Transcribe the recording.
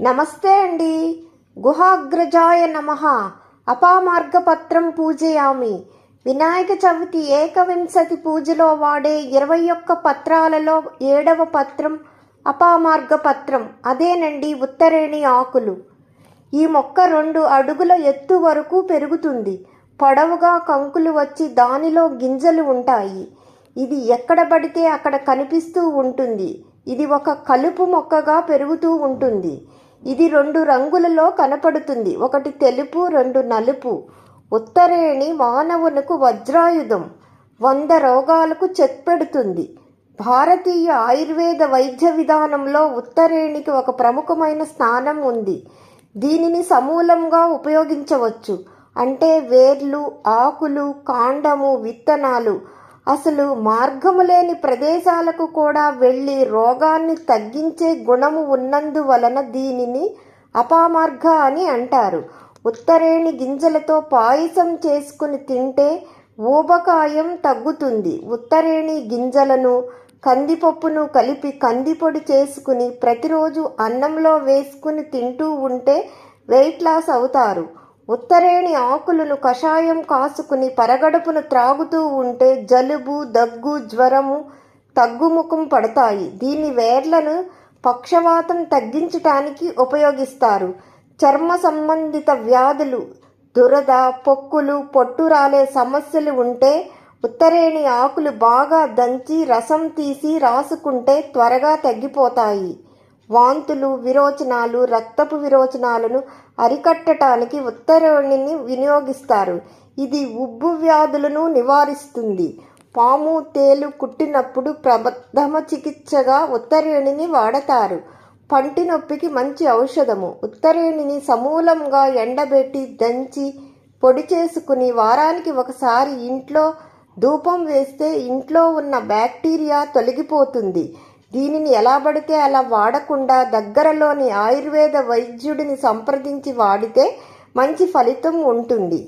నమస్తే అండి. గుహాగ్రజాయ నమ. అపామార్గపత్రం పూజయామి. వినాయక చవితి ఏకవింశతి పూజలో వాడే ఇరవై ఒక్క పత్రాలలో ఏడవ పత్రం అపామార్గపత్రం. అదేనండి ఉత్తరేణి ఆకులు. ఈ మొక్క రెండు అడుగుల ఎత్తు వరకు పెరుగుతుంది. పొడవుగా కంకులు వచ్చి దానిలో గింజలు ఉంటాయి. ఇది ఎక్కడ పడితే అక్కడ కనిపిస్తూ ఉంటుంది. ఇది ఒక కలుపు మొక్కగా పెరుగుతూ ఉంటుంది. ఇది రెండు రంగులలో కనపడుతుంది. ఒకటి తెలుపు రెండు నలుపు. ఉత్తరేణి మానవునకు వజ్రాయుధం. వంద రోగాలకు చెక్పెడుతుంది భారతీయ ఆయుర్వేద వైద్య విధానంలో ఉత్తరేణికి ఒక ప్రముఖమైన స్థానం ఉంది. దీనిని సమూలంగా ఉపయోగించవచ్చు. అంటే వేర్లు ఆకులు కాండము విత్తనాలు అసలు మార్గము లేని ప్రదేశాలకు కూడా వెళ్ళి రోగాన్ని తగ్గించే గుణము ఉన్నందువలన దీనిని అపామార్గ అని అంటారు. ఉత్తరేణి గింజలతో పాయసం చేసుకుని తింటే ఊబకాయం తగ్గుతుంది. ఉత్తరేణి గింజలను కందిపప్పును కలిపి కందిపొడి చేసుకుని ప్రతిరోజు అన్నంలో వేసుకుని తింటూ ఉంటే వెయిట్ లాస్ అవుతారు. ఉత్తరేణి ఆకులను కషాయం కాసుకుని పరగడుపును త్రాగుతూ ఉంటే జలుబు దగ్గు జ్వరము తగ్గుముఖం పడతాయి. దీని వేర్లను పక్షవాతం తగ్గించటానికి ఉపయోగిస్తారు. చర్మ సంబంధిత వ్యాధులు దురద పొక్కులు పొట్టు రాలే సమస్యలు ఉంటే ఉత్తరేణి ఆకులు బాగా దంచి రసం తీసి రాసుకుంటే త్వరగా తగ్గిపోతాయి. వాంతులు విరోచనాలు రక్తపు విరోచనాలను అరికట్టడానికి ఉత్తరేణిని వినియోగిస్తారు. ఇది ఉబ్బు వ్యాధులను నివారిస్తుంది. పాము తేలు కుట్టినప్పుడు ప్రబద్ధమ చికిత్సగా ఉత్తరేణిని వాడతారు. పంటి నొప్పికి మంచి ఔషధము. ఉత్తరేణిని సమూలంగా ఎండబెట్టి దంచి పొడి చేసుకుని వారానికి ఒకసారి ఇంట్లో ధూపం వేస్తే ఇంట్లో ఉన్న బ్యాక్టీరియా తొలగిపోతుంది. దీనిని ఎలా పడితే అలా వాడకుండా దగ్గరలోని ఆయుర్వేద వైద్యుడిని సంప్రదించి వాడితే మంచి ఫలితం ఉంటుంది.